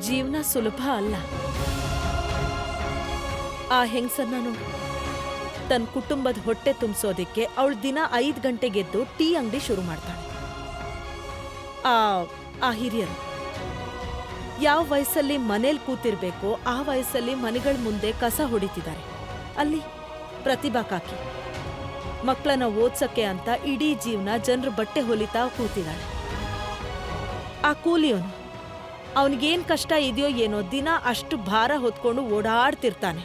ಜೀವನ ಸುಲಭ ಅಲ್ಲ. ಆ ಹೆಂಗಸನ್ನು ತನ್ನ ಕುಟುಂಬದ ಹೊಟ್ಟೆ ತುಂಬಿಸೋದಕ್ಕೆ ಅವಳು ದಿನ ಐದು ಗಂಟೆಗೆದ್ದು ಟೀ ಅಂಗಡಿ ಶುರು ಮಾಡ್ತಾಳೆ. ಆ ಆ ಹಿರಿಯರು. ಯಾವ ವಯಸ್ಸಲ್ಲಿ ಮನೇಲಿ ಕೂತಿರ್ಬೇಕೋ ಆ ವಯಸ್ಸಲ್ಲಿ ಮನೆಗಳ ಮುಂದೆ ಕಸ ಹೊಡಿತಿದ್ದಾರೆ ಅಲ್ಲಿ ಪ್ರತಿಭಾ ಕಾಕಿ. ಮಕ್ಕಳನ್ನ ಓದ್ಸಕ್ಕೆ ಅಂತ ಇಡೀ ಜೀವನ ಜನರ ಬಟ್ಟೆ ಹೊಲಿತಾ ಕೂತಿದ್ದಾಳೆ ಆ ಕೂಲಿಯವನು ಅವನಿಗೇನ್ ಕಷ್ಟ ಇದೆಯೋ ಏನೋ ದಿನ ಅಷ್ಟು ಭಾರ ಹೊತ್ಕೊಂಡು ಓಡಾಡ್ತಿರ್ತಾನೆ.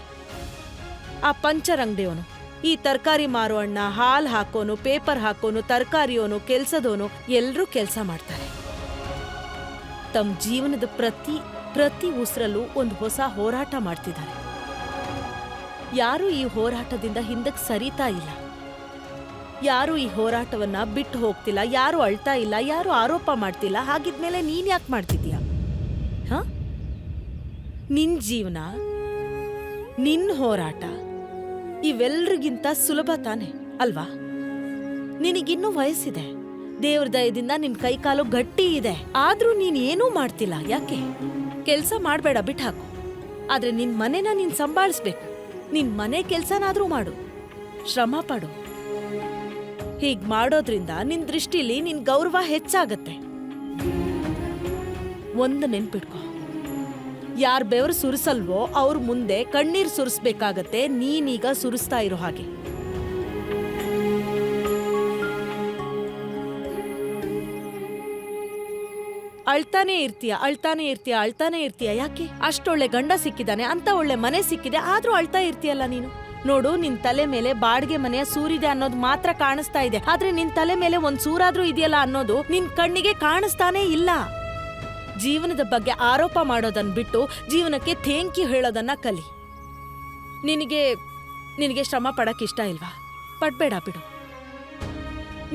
ಆ ಪಂಚರ್ ಅಂಗಡಿಯವನು ಈ ತರಕಾರಿ ಮಾರೋ ಅಣ್ಣ ಹಾಲ್ ಹಾಕೋನು, ಪೇಪರ್ ಹಾಕೋನು, ತರಕಾರಿಯೋನು, ಕೆಲ್ಸದೋನು ಎಲ್ಲರೂ ಕೆಲಸ ಮಾಡ್ತಾರೆ. ತಮ್ಮ ಜೀವನದ ಪ್ರತಿ ಪ್ರತಿ ಉಸಿರಲ್ಲೂ ಒಂದು ಹೊಸ ಹೋರಾಟ ಮಾಡ್ತಿದ್ದಾರೆ. ಯಾರೂ ಈ ಹೋರಾಟದಿಂದ ಹಿಂದಕ್ಕೆ ಸರಿತಾ ಇಲ್ಲ. ಯಾರೂ ಈ ಹೋರಾಟವನ್ನ ಬಿಟ್ಟು ಹೋಗ್ತಿಲ್ಲ, ಯಾರು ಅಳ್ತಾ ಇಲ್ಲ, ಯಾರು ಆರೋಪ ಮಾಡ್ತಿಲ್ಲ, ಹಾಗಿದ್ಮೇಲೆ ನೀನ್ ಯಾಕೆ ಮಾಡ್ತಿದ್ಯಾ ನಿನ್ ಜೀವನ ನಿನ್ನ ಹೋರಾಟ, ಇವೆಲ್ರಿಗಿಂತ ಸುಲಭ ತಾನೆ, ಅಲ್ವಾ? ನಿನಗಿನ್ನೂ ವಯಸ್ಸಿದೆ. ದೇವ್ರ ದಯದಿಂದ ನಿನ್ ಕೈಕಾಲು ಗಟ್ಟಿ ಇದೆ. ಆದ್ರೂ ನೀನ್ ಏನೂ ಮಾಡ್ತಿಲ್ಲ, ಯಾಕೆ? ಕೆಲ್ಸ ಮಾಡ್ಬೇಡ ಬಿಟ್ಟಾಕು ಆದ್ರೆ ನಿನ್ ಮನೆನ ನೀನ್ ಸಂಭಾಳಿಸ್ಬೇಕು. ನಿನ್ ಮನೆ ಕೆಲ್ಸನಾದ್ರೂ ಮಾಡು. ಶ್ರಮ ಪಡು. ಹೀಗ್ ಮಾಡೋದ್ರಿಂದ ನಿನ್ ದೃಷ್ಟಿಲಿ ನಿನ್ ಗೌರವ ಹೆಚ್ಚಾಗತ್ತೆ. ಒಂದು ನೆನ್ಪಿಟ್ಕೋ. ಯಾರ್ ಬೆವರು ಸುರಿಸಲ್ವೋ ಅವ್ರ ಮುಂದೆ ಕಣ್ಣೀರು ಸುರಿಸ್ಬೇಕಾಗತ್ತೆ, ನೀನೀಗ ಸುರಿಸ್ತಾ ಇರೋ ಹಾಗೆ. ಅಳ್ತಾನೆ ಇರ್ತೀಯ ಅಳ್ತಾನೆ ಇರ್ತೀಯ ಅಳ್ತಾನೆ ಇರ್ತೀಯ, ಯಾಕೆ? ಅಷ್ಟೊಳ್ಳೆ ಗಂಡ ಸಿಕ್ಕಿದಾನೆ, ಅಂತ ಒಳ್ಳೆ ಮನೆ ಸಿಕ್ಕಿದೆ, ಆದ್ರೂ ಅಳ್ತಾ ಇರ್ತೀಯಲ್ಲ ನೀನು? ನೋಡು, ನಿನ್ ತಲೆ ಮೇಲೆ ಬಾಡಿಗೆ ಮನೆಯ ಸೂರಿದೆ ಅನ್ನೋದು ಮಾತ್ರ ಕಾಣಿಸ್ತಾ ಇದೆ, ಆದ್ರೆ ನಿನ್ ತಲೆ ಮೇಲೆ ಒಂದ್ ಸೂರಾದ್ರೂ ಇದೆಯಲ್ಲ ಅನ್ನೋದು ನಿನ್ ಕಣ್ಣಿಗೆ ಕಾಣಿಸ್ತಾನೆ ಇಲ್ಲ. ಜೀವನದ ಬಗ್ಗೆ ಆರೋಪ ಮಾಡೋದನ್ನ ಬಿಟ್ಟು ಜೀವನಕ್ಕೆ ಥೇಂಕಿ ಹೇಳೋದನ್ನ ಕಲಿ. ನಿನಗೆ ನಿನಗೆ ಶ್ರಮ ಪಡಕ್ ಇಷ್ಟ ಇಲ್ವಾ? ಪಡ್ಬೇಡ ಬಿಡು.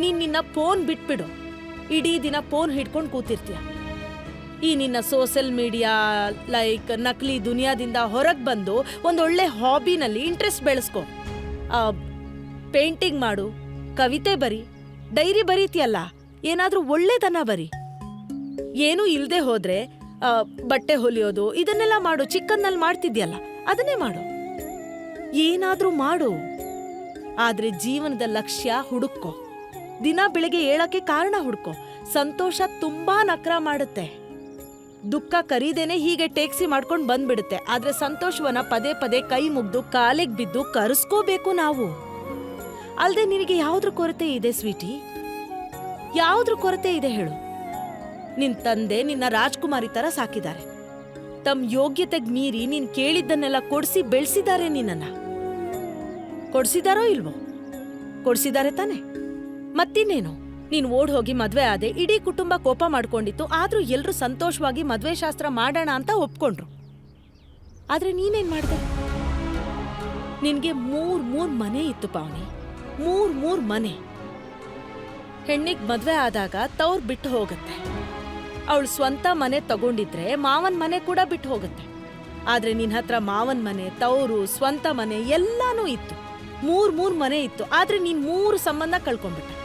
ನೀನ್ ನಿನ್ನ ಫೋನ್ ಬಿಟ್ಬಿಡು. ಇಡೀ ದಿನ ಫೋನ್ ಹಿಡ್ಕೊಂಡು ಕೂತಿರ್ತೀಯ. ಈ ನಿನ್ನ ಸೋಷಿಯಲ್ ಮೀಡಿಯಾ, ಲೈಕ್ ನಕಲಿ ದುನಿಯಾದಿಂದ ಹೊರಗೆ ಬಂದು ಒಂದೊಳ್ಳೆ ಹಾಬಿನಲ್ಲಿ ಇಂಟ್ರೆಸ್ಟ್ ಬೆಳೆಸ್ಕೊ. ಪೇಂಟಿಂಗ್ ಮಾಡು, ಕವಿತೆ ಬರಿ, ಡೈರಿ ಬರೀತಿಯಲ್ಲ, ಏನಾದರೂ ಒಳ್ಳೇದನ್ನ ಬರಿ. ಏನೂ ಇಲ್ಲದೆ ಹೋದ್ರೆ ಬಟ್ಟೆ ಹೊಲಿಯೋದು, ಇದನ್ನೆಲ್ಲ ಮಾಡು ಚಿಕ್ಕನ್ನಲ್ಲಿ ಮಾಡ್ತಿದ್ಯಲ್ಲ, ಅದನ್ನೇ ಮಾಡು. ಏನಾದ್ರೂ ಮಾಡು. ಆದ್ರೆ ಜೀವನದ ಲಕ್ಷ್ಯ ಹುಡುಕೋ ದಿನ ಬೆಳಿಗ್ಗೆ ಏಳಕ್ಕೆ ಕಾರಣ ಹುಡುಕೋ. ಸಂತೋಷ ತುಂಬಾ ನಕ್ರ ಮಾಡುತ್ತೆ. ದುಃಖ ಕರೀದೇನೆ ಹೀಗೆ ಟೇಕ್ಸಿ ಮಾಡ್ಕೊಂಡು ಬಂದ್ಬಿಡುತ್ತೆ. ಆದ್ರೆ ಸಂತೋಷವನ್ನ ಪದೇ ಪದೇ ಕೈ ಮುಗ್ದು, ಕಾಲಿಗೆ ಬಿದ್ದು ಕರೆಸ್ಕೋಬೇಕು ನಾವು. ಅಲ್ದೆ ನಿನಗೆ ಯಾವ್ದ್ರ ಕೊರತೆ ಇದೆ, ಸ್ವೀಟಿ? ಯಾವ್ದ್ರ ಕೊರತೆ ಇದೆ ಹೇಳು. ನಿನ್ ತಂದೆ ನಿನ್ನ ರಾಜ್ಕುಮಾರಿ ತರ ಸಾಕಿದ್ದಾರೆ. ತಮ್ಮ ಯೋಗ್ಯತೆಗ್ ಮೀರಿ ನೀನ್ ಕೇಳಿದ್ದನ್ನೆಲ್ಲ ಕೊಡ್ಸಿ ಬೆಳೆಸಿದ್ದಾರೆ ನಿನ್ನನ್ನ. ಕೊಡ್ಸಿದಾರೋ ಇಲ್ವೋ? ಕೊಡ್ಸಿದ್ದಾರೆ ತಾನೆ. ಮತ್ತಿನ್ನೇನು? ನೀನ್ ಓಡ್ ಹೋಗಿ ಮದ್ವೆ ಆದೆ ಇಡೀ ಕುಟುಂಬ ಕೋಪ ಮಾಡ್ಕೊಂಡಿತ್ತು, ಆದ್ರೂ ಎಲ್ರು ಸಂತೋಷವಾಗಿ ಮದ್ವೆ ಶಾಸ್ತ್ರ ಮಾಡೋಣ ಅಂತ ಒಪ್ಕೊಂಡ್ರು. ಆದ್ರೆ ನೀನೇನ್ ಮಾಡ್ದೆ? ನಿನ್ಗೆ ಮೂರ್ ಮೂರ್ ಮನೆ ಇತ್ತು ಪಾವನಿ. ಮೂರ್ ಮೂರ್ ಮನೆ. ಹೆಣ್ಣಿಗ್ ಮದ್ವೆ ಆದಾಗ ತವ್ರ್ ಬಿಟ್ಟು ಹೋಗತ್ತೆ. ಅವಳು ಸ್ವಂತ ಮನೆ ತಗೊಂಡಿದ್ರೆ ಮಾವನ್ ಮನೆ ಕೂಡ ಬಿಟ್ಟು ಹೋಗುತ್ತೆ. ಆದ್ರೆ ನಿನ್ನ ಹತ್ರ ಮಾವನ್ ಮನೆ, ತವರು, ಸ್ವಂತ ಮನೆ ಎಲ್ಲಾನು ಇತ್ತು. ಮೂರ್ ಮೂರ್ ಮನೆ ಇತ್ತು. ಆದ್ರೆ ನೀನ್ ಮೂರು ಸಂಬಂಧ ಕಳ್ಕೊಂಡ್ಬಿಟ್ಟೆ.